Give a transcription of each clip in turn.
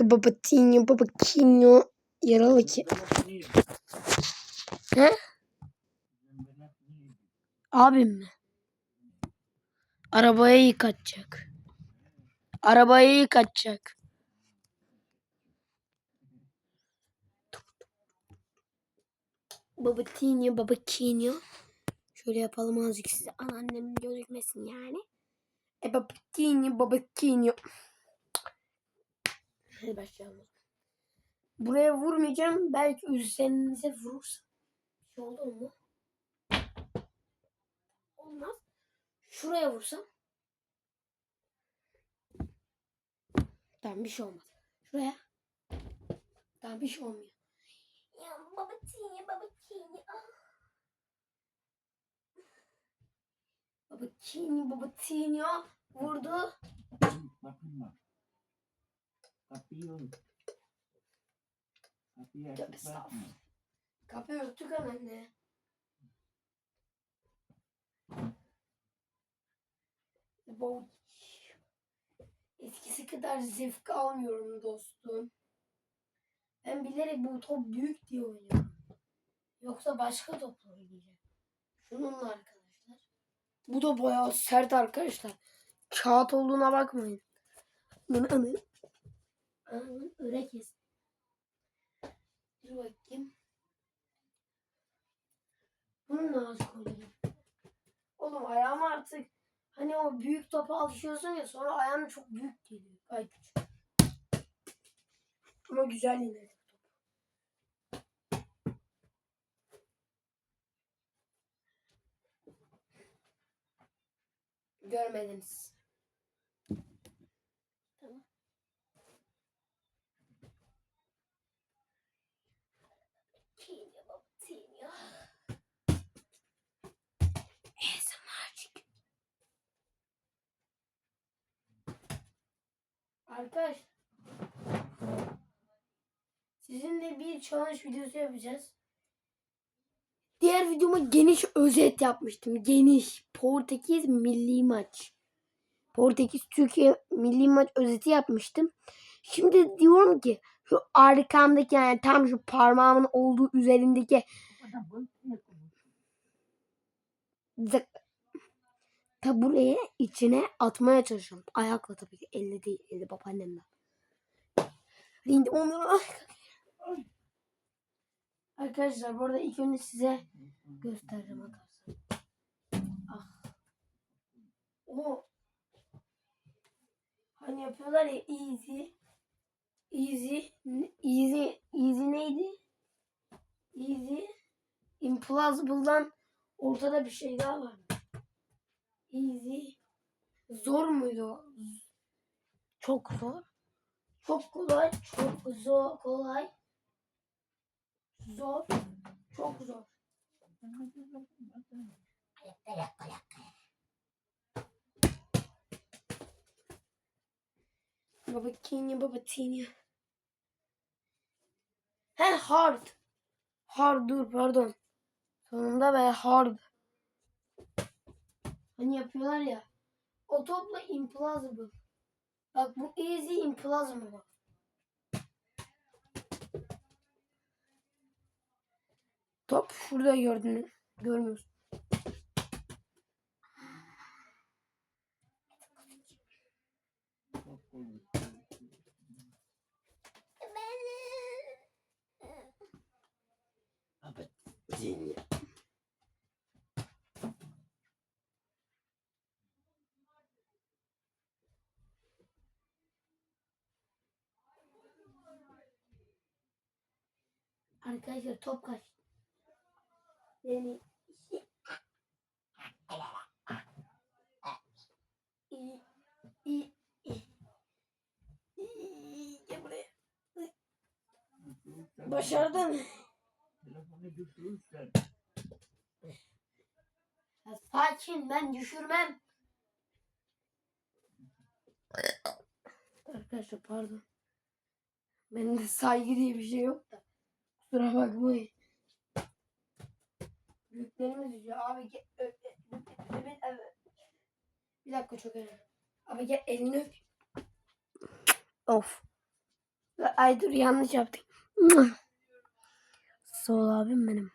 Babatinho, babakinho. Yaralı ki. He? Abim mi? Arabayı yıkatacak. Arabayı yıkatacak. Babatinho, babakinho. Şöyle yapalım azıcık size anneannemin gözükmesin yani. E babakinho, babakinho. Hadi başlayalım. Buraya vurmayacağım. Belki üzerinize vurursam. Bir şey oldu mu? Olmaz. Şuraya vursam. Tamam bir şey olmaz. Şuraya. Tamam bir şey olmuyor. Ya babatinho, babakinho. Babatinho, babatinho. Vurdu. Bakma. Kapıyı Kapıyı Tövbe açık bırakma. Kapıyı örttük de. Bu eskisi kadar zevk almıyorum dostum. Ben bilerek bu top büyük diye oynuyorum. Yoksa başka topla oynayacağım. Şununla arkadaşlar. Bu da bayağı sert arkadaşlar. Kağıt olduğuna bakmayın. Anı Anı öre kes. Dur bakayım. Bunu nasıl koyayım? Oğlum ayağım artık hani o büyük topa alışıyorsun ya sonra ayağın çok büyük geliyor. Ay küçük. Ama güzel yine. Görmediniz. Arkadaş. Sizinle bir challenge videosu yapacağız. Diğer videoma geniş özet yapmıştım. Geniş. Portekiz milli maç. Portekiz Türkiye milli maç özeti yapmıştım. Şimdi diyorum ki şu arkamdaki yani tam şu parmağımın olduğu üzerindeki zık tabureye içine atmaya çalışıyorum. Ayakla tabii ki. Elle değil. Elle babaannemle. Şimdi onu Arkadaşlar burada ilk önce size göstereceğim arkadaşlar. Ah. O hani yapıyorlar ya easy easy easy easy neydi? Easy implausible'dan ortada bir şey daha var. Easy zor muydu? Çok zor. Çok kolay, çok zor, kolay. Zor, çok zor. Babakinha, babatinha. He hard. Hard dur pardon. Sonunda ve hard. Hani yapıyorlar ya. O topla implausible. Bak bu easy implausible bak. Top şurada gördün. Görmüyorsun. Kolay. Arkadaşlar top kaç. Yani. Başardın. Sakin ben düşürmem. Arkadaşlar pardon. Bende saygı diye bir şey yok da. Kusura bakmayın. Büyüklerimiz diyor abi gel öp. öp, öp, öp. Bir dakika çok önemli. Abi gel elini öp. Of. Ay dur yanlış yaptım. Sağ ol abim benim.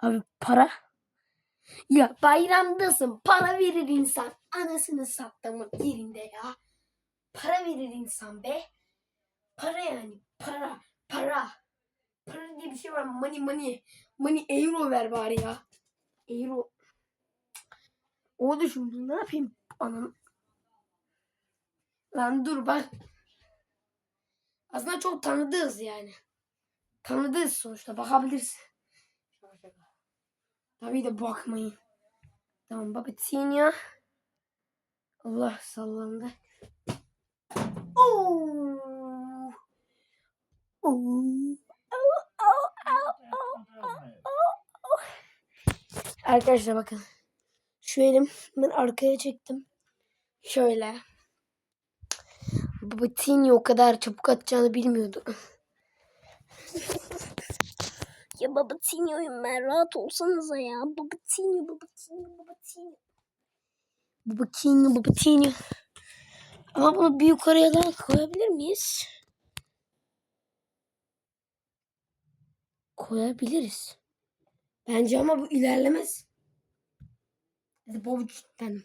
Abi para. Ya bayramdasın. Para verir insan. Anasını sattığımın yerinde ya. Para verir insan be. Para yani. Para. Para. Para diye bir şey var. Money money. Money euro ver bari ya. Euro. O düşündüm. Ne yapayım? Anam. Lan dur bak. Aslında çok tanıdığız yani. Tanıdığız sonuçta. Bakabilirsin. Tabii de bakmayın. Tamam Babatinho. Allah sallandı. Oo. Oo. Arkadaşlar bakın. Şu elim ben arkaya çektim. Şöyle. Babatinho o kadar çabuk atacağını bilmiyordu. ya Babatinho'yum ben rahat olsanıza ya. Babatinho, Babatinho, Babatinho. Babatinho, Babatinho. Ama bunu bir yukarıya daha koyabilir miyiz? Koyabiliriz. Bence ama bu ilerlemez. Bu cidden.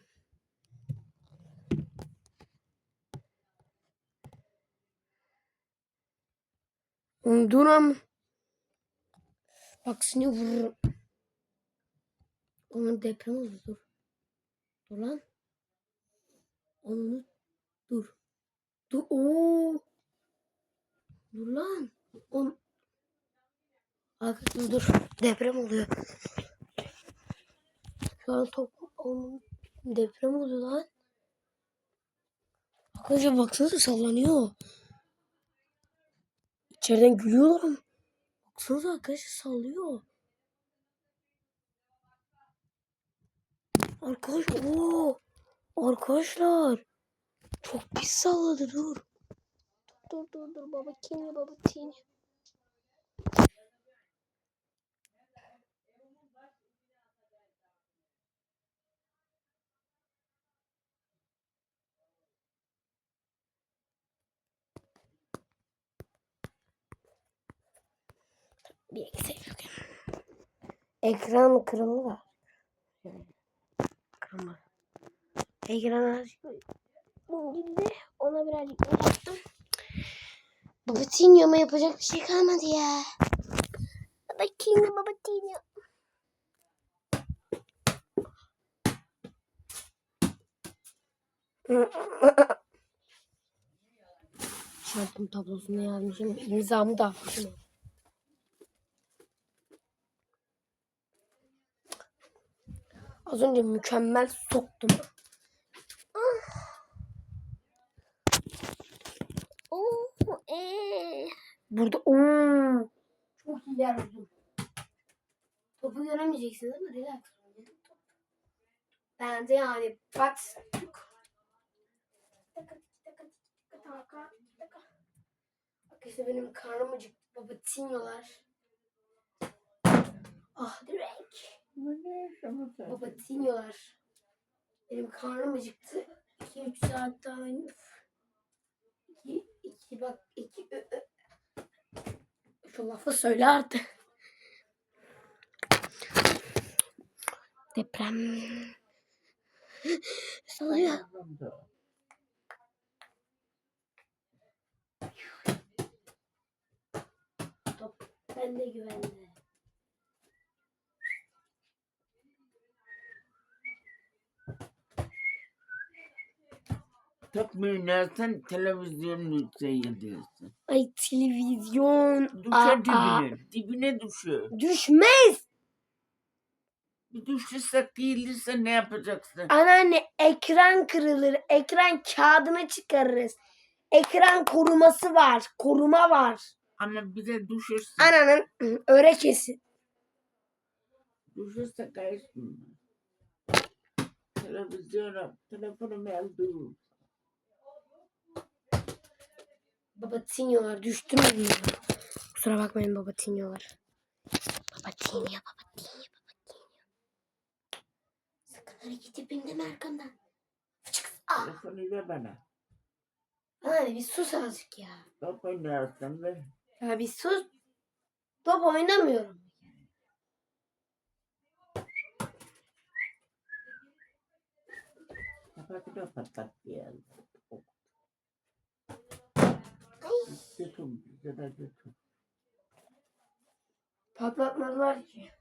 Oğlum Dur. Bak seni vururum. Onun deprem oldu dur. Dur lan. Onu dur. Dur. Oo. Dur lan. On. Arkadaşlar dur. Deprem oluyor. Şu an top onun deprem oluyor lan. Arkadaşlar baksanıza sallanıyor. İçeriden gülüyorlar ama. Baksanıza arkadaşlar sallıyor. Arkadaş ooo. Arkadaşlar. Çok pis salladı dur. Dur dur dur baba kinli baba kinli. Bir eksik yok. Ekran kırıldı da. Kırılmadı. Ekran azıcık gitti. Ona birazcık uğraştım. Babatinho ama yapacak bir şey kalmadı ya. Babatinho, babatinho. Şartım tablosunu yazmışım. İmzamı da atmışım. Az önce mükemmel soktum. Oh, ee. Burada oo, çok iyi yer buldum. Topu göremeyeceksiniz ama relax. Bence yani bak. İşte benim karnım acıktı. Baba tinyolar. Ah direkt. Baba tinyolar. Benim karnım acıktı. 2-3 saat daha Üf. İki, iki bak iki ö, ö. Şu lafı söyle artık. Deprem. Salıyor. Top bende güvende. Çok münersen televizyonunu seyrediyorsun. Ay televizyon. Düşer Aa, dibine. Dibine düşüyor. Düşmez. Bir düşürse kıyılırsa ne yapacaksın? Anneanne ekran kırılır. Ekran kağıdını çıkarırız. Ekran koruması var. Koruma var. Ama bir de düşürse. Ananın örekesi. Düşürse kayırsın. Televizyona, telefonumu. Baba tinyolar düştünüz mü? Kusura bakmayın baba tinyolar. Baba tinyo, baba tinyo, baba tinyo. Sakın hareket etmeyin deme arkamdan. Ah. Ver bana. Hadi bir sus azıcık ya. Top oynarsın ve Ya bir sus. Top oynamıyorum. kapat da patlat diyelim. Götür bize de götür. Patlatmadılar ki.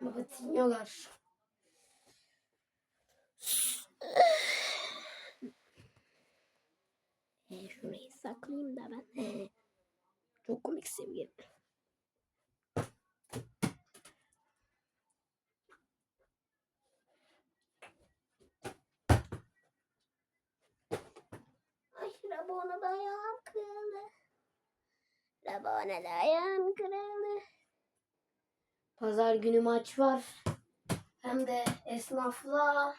Batıyorlar. E, şurayı saklayayım da ben. Çok komik sevgilim. Ay Rabona dayağım kırıldı. Rabona dayağım kırıldı. Pazar günü maç var. Hem de esnafla.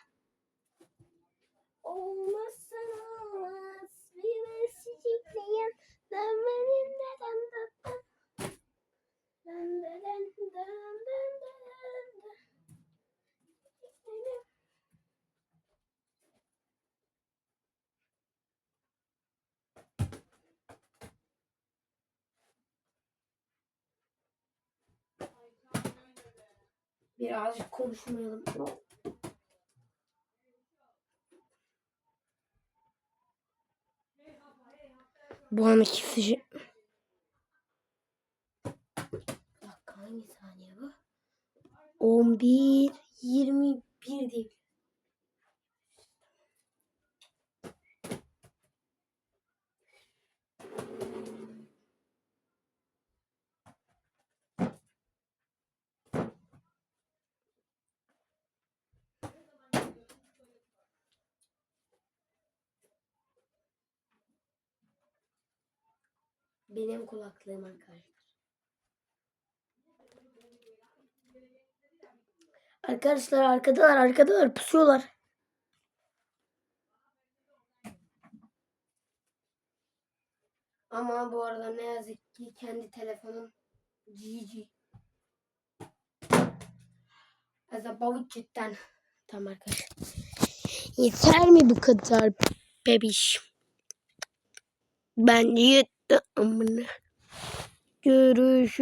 Birazcık konuşmayalım. Bu an ikisi... Bir dakika hangi saniye bu? 11, 21 değil. Benim kulaklığım arkadaşlar. Arkadaşlar arkadalar arkadalar pusuyorlar. Ama bu arada ne yazık ki kendi telefonum GG. Az about cidden. Tamam arkadaşlar. Yeter mi bu kadar bebiş? Ben yetti amına. Görüşürüz.